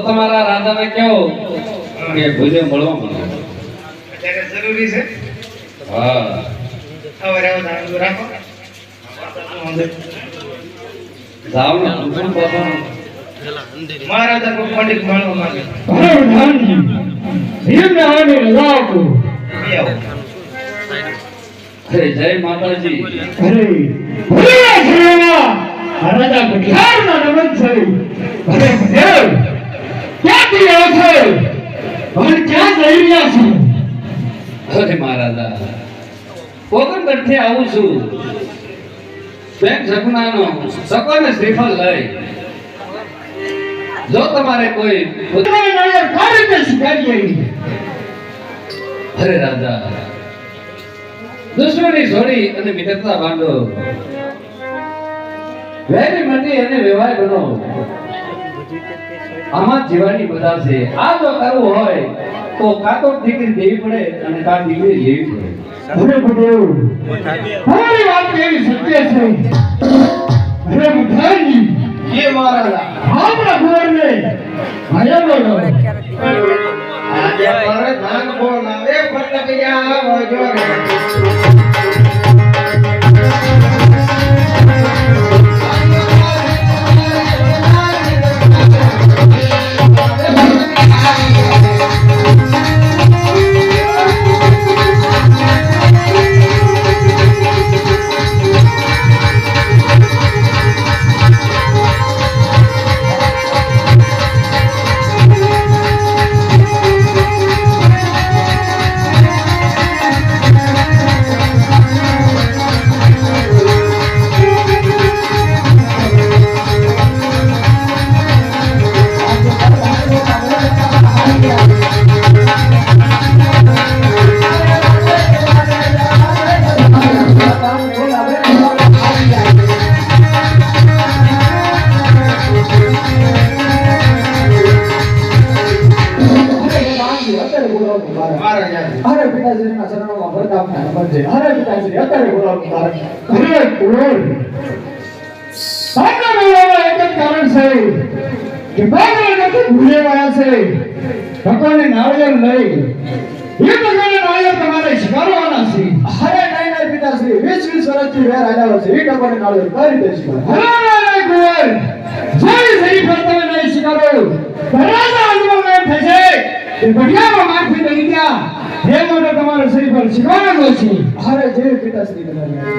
તમારા રાજાને કેવો કે ભુજે મળવા માંગે અત્યારે જરૂરી છે? હા. હવે આવો ધારણ રાખો. જાઓ ને ભૂષણ બાપાનું. મહારાજા કોઈ પંડિત મળવા માંગે. અરે ભીમને આને રજા આપો અરે જય માતાજી. અરે ભૂલા આ રાજા કઠિયારના નમન છે. અરે ભદેવ ક્યાં રહ્યા છો. અરે મહારાજા પોરબંદરથી આવું છું. બેન સગુણાનો સકોને શ્રીફળ લઈ. જો તમારે કોઈ તમારે નાયર કોણ રીતે સ્વીકારી આવી અરે રાજા દુશ્મની છોડી અને મિત્રતા બાંધો. વેરી મતી અને વ્યવહાર બનો. આમાં જીવાની બધા છે. આ જો કરવું હોય તો કાં તો દેવી પડે અને કાં દીકરી લેવી પડે. અરે એવું તમારી વાત એવી સત્ય છે. હે મુઠાજી એ મહારાજા. આપણા ઘરને ભયા બોલો આજે પર ધાન બોલાવે ફટકિયા વજો રે. મહારાજા અરે પિતાશ્રીના શરણોમાં પ્રતાપના નમન છે. અરે પિતાશ્રી અત્યારે બોલાવું તારે અરે કુલ સામના બોલાવવા એક જ કારણ છે કે બાગલા નથી ભૂલેવાયા છે. ભગવાનને નાળિયેર લઈ એ ભગવાનને નાળિયેર તમારે સ્વીકારવાના છે. અરે નહીં નહીં પિતાશ્રી વીસ વીસ વર્ષથી વેર આવેલો છે. એ ભગવાનને નાળિયેર કઈ રીતે સ્વીકાર અરે નહીં કુંવર. જય શ્રી ફરતા નહીં સ્વીકારો ધરાજા અનુભવ એમ થશે. કે બઢિયામાં તમારો શ્રી પર સ્વીકારવાનો છે. અરે જય પિતાશ્રી તમારી.